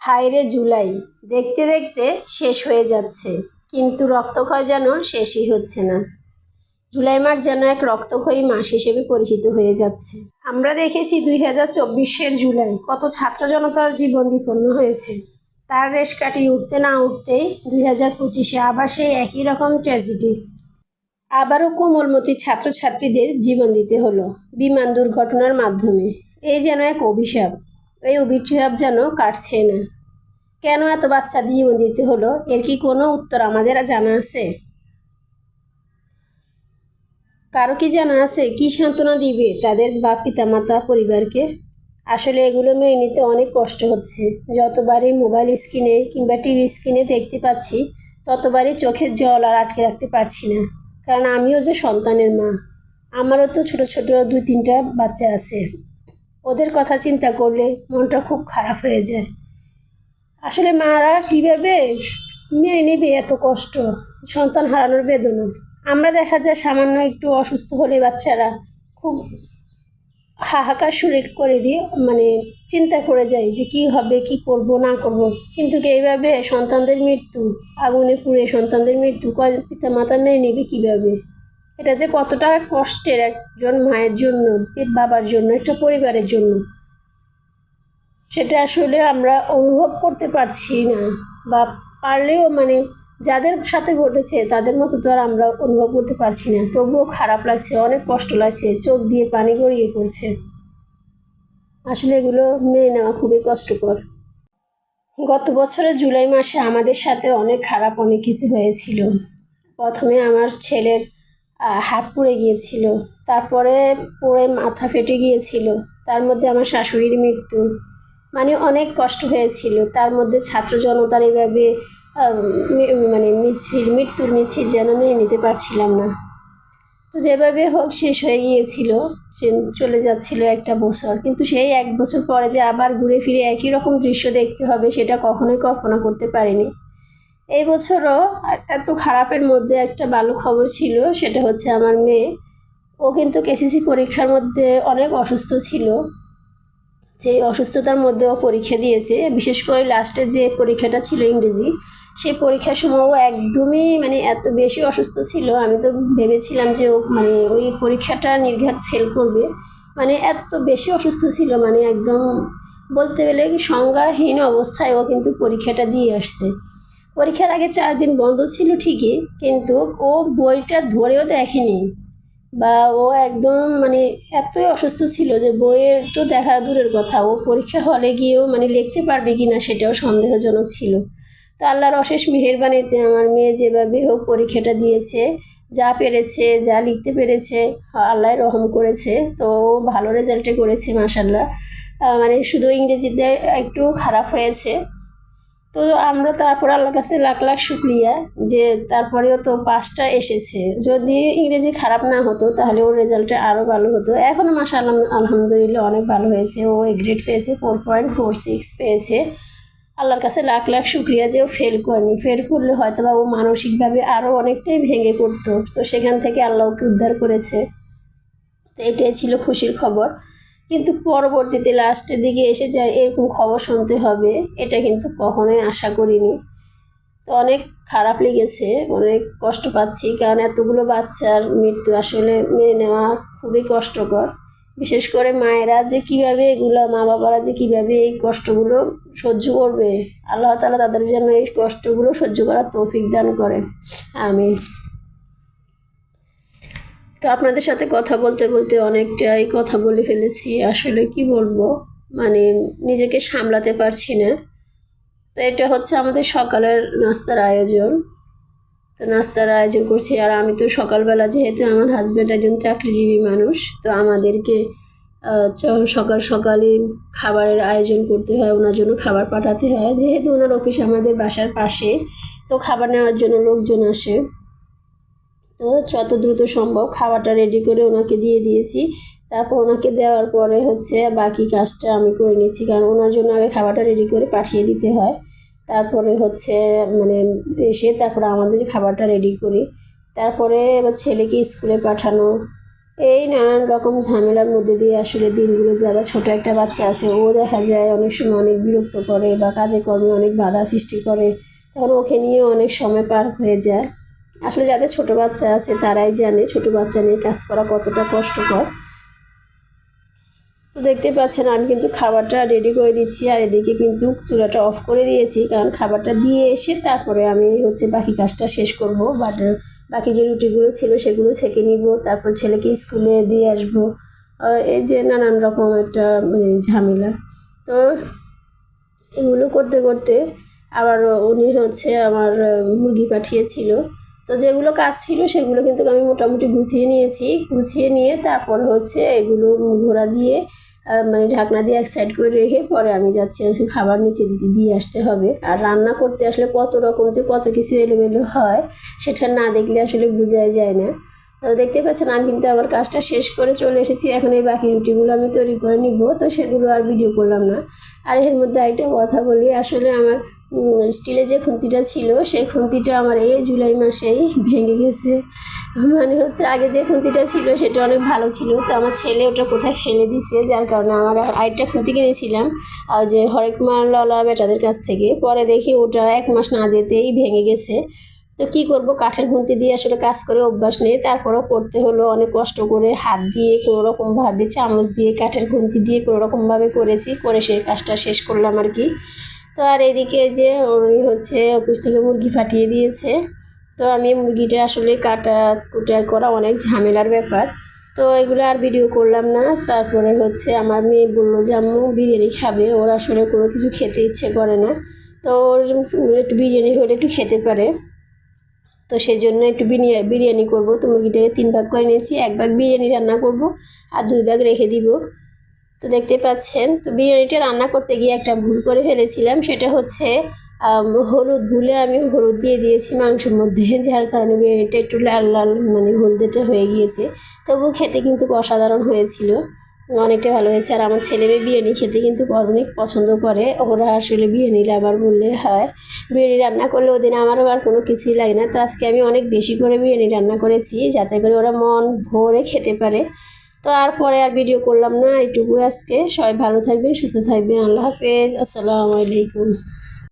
হায়রে জুলাই, দেখতে দেখতে শেষ হয়ে যাচ্ছে, কিন্তু রক্তক্ষয় যেন শেষই হচ্ছে না। জুলাই মাস যেন এক রক্তক্ষয়ী মাস হিসেবে পরিচিত হয়ে যাচ্ছে। আমরা দেখেছি দুই হাজার চব্বিশের জুলাই কত ছাত্র জনতার জীবন বিপন্ন হয়েছে। তার রেশ কাটিয়ে উঠতে না উঠতেই দুই হাজার পঁচিশে আবার সেই একই রকম ট্র্যাজেডি। আবারও কোমলমতি ছাত্রছাত্রীদের জীবন দিতে হলো বিমান দুর্ঘটনার মাধ্যমে। এই যেন এক অভিশাপ। এই অভিশাপ যেন কাটছে না। কেন এত বাচ্চা জীবন দিতে হলো? এর কি কোনো উত্তর আমাদের জানা আছে? কারও কি জানা আছে কি সান্ত্বনা দিবে তাদের বা পিতামাতা পরিবারকে? আসলে এগুলো মেনে নিতে অনেক কষ্ট হচ্ছে। যতবারই মোবাইল স্ক্রিনে কিংবা টিভি স্ক্রিনে দেখতে পাচ্ছি, ততবারই চোখের জল আর আটকে রাখতে পারছি না। কারণ আমিও যে সন্তানের মা, আমারও তো ছোট ছোট দুই তিনটা বাচ্চা আছে। ওদের কথা চিন্তা করলে মনটা খুব খারাপ হয়ে যায়। আসলে মারা কীভাবে মেনে নেবে এত কষ্ট? সন্তান হারানোর বেদনা। আমরা দেখা যায় সামান্য একটু অসুস্থ হলে বাচ্চারা খুব হাহাকার সুরে করে দিয়ে মানে চিন্তা করে যাই যে কি হবে, কি করব, না করব। কিন্তু এইভাবে সন্তানদের মৃত্যু, আগুনে পুড়ে সন্তানদের মৃত্যু কয় পিতা মাতা মেনে নেবে কীভাবে? এটা যে কতটা কষ্টের একজন মায়ের জন্য বাবার জন্য, একটা পরিবারের জন্য। সেটা আসলে আমরা অনুভব করতে পারছি না বা পারলেও মানে যাদের সাথে ঘটেছে তাদের মতো তো আর আমরা অনুভব করতে পারছি না। তবুও খারাপ লাগছে, অনেক কষ্ট লাগছে, চোখ দিয়ে পানি গড়িয়ে পড়ছে। আসলে এগুলো মেনে নেওয়া খুবই কষ্টকর। গত বছরের জুলাই মাসে আমাদের সাথে অনেক খারাপ অনেক কিছু হয়েছিল। প্রথমে আমার ছেলের হাত পুড়ে গিয়েছিল। তারপরে পড়ে মাথা ফেটে গিয়েছিল। তার মধ্যে আমার শাশুড়ির মৃত্যু। মানে অনেক কষ্ট হয়েছিল। তার মধ্যে ছাত্র জনতার এভাবে মানে মিছিল, মৃত্যুর মিছিল যেন মেনে নিতে পারছিলাম না। তো যেভাবে হোক শেষ হয়ে গিয়েছিল চলে যাচ্ছিল একটা বছর। কিন্তু সেই এক বছর পরে যে আবার ঘুরে ফিরে একই রকম দৃশ্য দেখতে হবে, সেটা কখনোই কল্পনা করতে পারিনি। এই বছরও এত খারাপের মধ্যে একটা ভালো খবর ছিল, সেটা হচ্ছে আমার মেয়ে। ও কিন্তু কেসিসি পরীক্ষার মধ্যে অনেক অসুস্থ ছিল। সেই অসুস্থতার মধ্যেও পরীক্ষা দিয়েছে, বিশেষ করে লাস্টে যে পরীক্ষাটা ছিল ইংরেজি, সেই পরীক্ষার সময় ও একদমই মানে এত বেশি অসুস্থ ছিল। আমি তো ভেবেছিলাম যে ও মানে ওই পরীক্ষাটা নির্ঘাত ফেল করবে। মানে এত বেশি অসুস্থ ছিল মানে একদম বলতে গেলে সংজ্ঞাহীন অবস্থায় ও কিন্তু পরীক্ষাটা দিয়ে আসছে। পরীক্ষার আগে চার দিন বন্ধ ছিল ঠিকই, কিন্তু ও বইটা ধরেও দেখেনি। বা ও একদম মানে এতই অসুস্থ ছিল যে বইয়ের তো দেখা দূরের কথা, ও পরীক্ষা হলে গিয়েও মানে লিখতে পারবে কি না সেটাও সন্দেহজনক ছিল। তো আল্লাহর অশেষ মেহেরবানিতে আমার মেয়ে যেভাবে হোক পরীক্ষাটা দিয়েছে, যা পেরেছে, যা লিখতে পেরেছে আল্লাহ রহম করেছে। তো ভালো রেজাল্টে করেছে মাসাল্লাহ মানে শুধু ইংরেজিতে একটু খারাপ হয়েছে। তো আমরা তারপর আল্লাহর কাছে লাখ লাখ শুক্রিয়া যে তারপরেও তো পাঁচটা এসেছে। যদি ইংরেজি খারাপ না হতো তাহলে ওর রেজাল্টটা আরও ভালো হতো। এখনও মাসা আলহামদুলিল্লাহ অনেক ভালো হয়েছে। ও এ গ্রেড পেয়েছে ফোর পয়েন্ট ফোর সিক্স পেয়েছে। আল্লাহর কাছে লাখ লাখ শুক্রিয়া যে ও ফেল করেনি। ফেল করলে হয়তো বা ও মানসিকভাবে আরও অনেকটাই ভেঙে পড়তো। তো সেখান থেকে আল্লাহ ওকে উদ্ধার করেছে। তো এটাই ছিল খুশির খবর। কিন্তু পরবর্তীতে লাস্টের দিকে এসে যায়, এরকম খবর শুনতে হবে। এটা কিন্তু কখনোই আশা করিনি। তো অনেক খারাপ লেগেছে, অনেক কষ্ট পাচ্ছি, কারণ এতগুলো বাচ্চার মৃত্যু আসলে মেনে নেওয়া খুবই কষ্টকর। বিশেষ করে মায়েরা যে কীভাবে এগুলো মা বাবারা যে কীভাবে এই কষ্টগুলো সহ্য করবে, আল্লাহ তালা তাদের জন্য এই কষ্টগুলো সহ্য করার তৌফিক দান করেন। আমি তো আপনাদের সাথে কথা বলতে বলতে অনেকটাই কথা বলে ফেলেছি, আসলে কি বলব? মানে নিজেকে সামলাতে পারছি না। তো এটা হচ্ছে আমাদের সকালের নাস্তার আয়োজন। তো নাস্তার আয়োজন করছি, আর আমি তো সকালবেলা যেহেতু আমার হাজব্যান্ড একজন চাকরিজীবী মানুষ, তো আমাদেরকে সকাল সকালে খাবারের আয়োজন করতে হয়, ওনার জন্য খাবার পাঠাতে হয়। যেহেতু ওনার অফিস আমাদের বাসার পাশে, তো খাবার নেওয়ার জন্য লোকজন আসে। তো যত দ্রুত সম্ভব খাবারটা রেডি করে ওনাকে দিয়ে দিয়েছি। তারপর ওনাকে দেওয়ার পরে হচ্ছে বাকি কাজটা আমি করে নিচ্ছি, কারণ ওনার জন্য আগে খাবারটা রেডি করে পাঠিয়ে দিতে হয়। তারপরে হচ্ছে মানে এসে তারপরে আমাদের খাবারটা রেডি করি। তারপরে এবার ছেলেকে স্কুলে পাঠানো। এই নানান রকম ঝামেলার মধ্যে দিয়ে আসলে দিনগুলো যায়। বা ছোটো একটা বাচ্চা আছে, ও দেখা যায় অনেক সময় অনেক বিরক্ত করে বা কাজে কর্মে অনেক বাধা সৃষ্টি করে। তখন ওকে নিয়ে অনেক সময় পার হয়ে যায়। আসলে যাদের ছোটো বাচ্চা আছে, তারাই জানে ছোটো বাচ্চা নিয়ে কাজ করা কতটা কষ্টকর। তো দেখতে পাচ্ছেন, আমি কিন্তু খাবারটা রেডি করে দিচ্ছি আর এদিকে কিন্তু চুলাটা অফ করে দিয়েছি, কারণ খাবারটা দিয়ে এসে তারপরে আমি হচ্ছে বাকি কাজটা শেষ করব। বাট বাকি যে রুটিগুলো ছিল সেগুলো ছেঁকে নিব, তারপর ছেলেকে স্কুলে দিয়ে আসব। এই যে নানান রকম একটা মানে ঝামেলা। তো এগুলো করতে করতে আবার উনি হচ্ছে আমার মুরগি পাঠিয়েছিল। তো যেগুলো কাজ ছিল সেগুলো কিন্তু আমি মোটামুটি গুছিয়ে নিয়েছি। গুছিয়ে নিয়ে তারপর হচ্ছে এগুলো ঘোরা দিয়ে মানে ঢাকনা দিয়ে এক সাইড করে রেখে পরে আমি যাচ্ছি হচ্ছে খাবার নিচে দিতে দিয়ে আসতে হবে। আর রান্না করতে আসলে কত রকম যে কত কিছু এলোমেলো হয় সেটা না দেখলে আসলে বোঝাই যায় না। তো দেখতে পাচ্ছেন আমি কিন্তু আমার কাজটা শেষ করে চলে এসেছি। এখন এই বাকি রুটিগুলো আমি তৈরি করে নিব। তো সেগুলো আর ভিডিও করলাম না। আর এর মধ্যে একটা কথা বলি, আসলে আমার স্টিলের যে খুন্তিটা ছিল, সেই খুন্তিটা আমার এই জুলাই মাসেই ভেঙে গেছে। মানে হচ্ছে আগে যে খুন্তিটা ছিল, সেটা অনেক ভালো ছিল। তো আমার ছেলে ওটা কোথায় ফেলে দিছে, যার কারণে আমার আরেকটা খুন্তি কিনেছিলাম আর যে হরেক মালওয়ালা বেটাদের কাছ থেকে। পরে দেখি ওটা এক মাস না যেতেই ভেঙে গেছে। তো কী করব, কাঠের খুন্তি দিয়ে আসলে কাজ করে অভ্যাস নেই। তারপরেও করতে হলো, অনেক কষ্ট করে হাত দিয়ে কোনো রকমভাবে চামচ দিয়ে, কাঠের খুন্তি দিয়ে কোনো রকমভাবে করেছি। করে সেই কাজটা শেষ করলাম আর কি। তো আর এদিকে যে ওই হচ্ছে অফিস থেকে মুরগি ফাটিয়ে দিয়েছে। তো আমি মুরগিটা আসলে কাটা কুটা করা অনেক ঝামেলার ব্যাপার। তো এগুলো আর ভিডিও করলাম না। তারপরে হচ্ছে আমার মেয়ে বলল যে, আম্মু, বিরিয়ানি খাবে। ওর আসলে কোনো কিছু খেতে ইচ্ছে করে না। তো ওর একটু বিরিয়ানি হলে একটু খেতে পারে। তো সেই জন্য একটু বিরিয়ানি বিরিয়ানি করব। তো মুরগিটাকে তিন ভাগ করে নিয়েছি। এক ভাগ বিরিয়ানি রান্না করব আর দুই ভাগ রেখে দিব। তো দেখতে পাচ্ছেন, তো বিরিয়ানিটা রান্না করতে গিয়ে একটা ভুল করে ফেলেছিলাম। সেটা হচ্ছে হলুদ ভুলে আমি হলুদ দিয়ে দিয়েছি মাংসের মধ্যে, যার কারণে বিরিয়ানিটা একটু লাল লাল মানে হলদেটা হয়ে গিয়েছে। তবু খেতে কিন্তু অসাধারণ হয়েছিল, অনেকটা ভালো হয়েছে। আর আমার ছেলে মেয়ে বিরিয়ানি খেতে কিন্তু অনেক পছন্দ করে, ওরা আসলে বিরিয়ানি লাভার বললে হয়। বিরিয়ানি রান্না করলে ওদিন আমারও আর কোনো কিছুই লাগে না। তো আজকে আমি অনেক বেশি করে বিরিয়ানি রান্না করেছি, যাতে করে ওরা মন ভরে খেতে পারে। তো আর পরে আর ভিডিও করলাম না এইটুকু আজকে। সবাই ভালো থাকবেন, সুস্থ থাকবেন। আল্লাহ হাফেজ। আসসালামু আলাইকুম।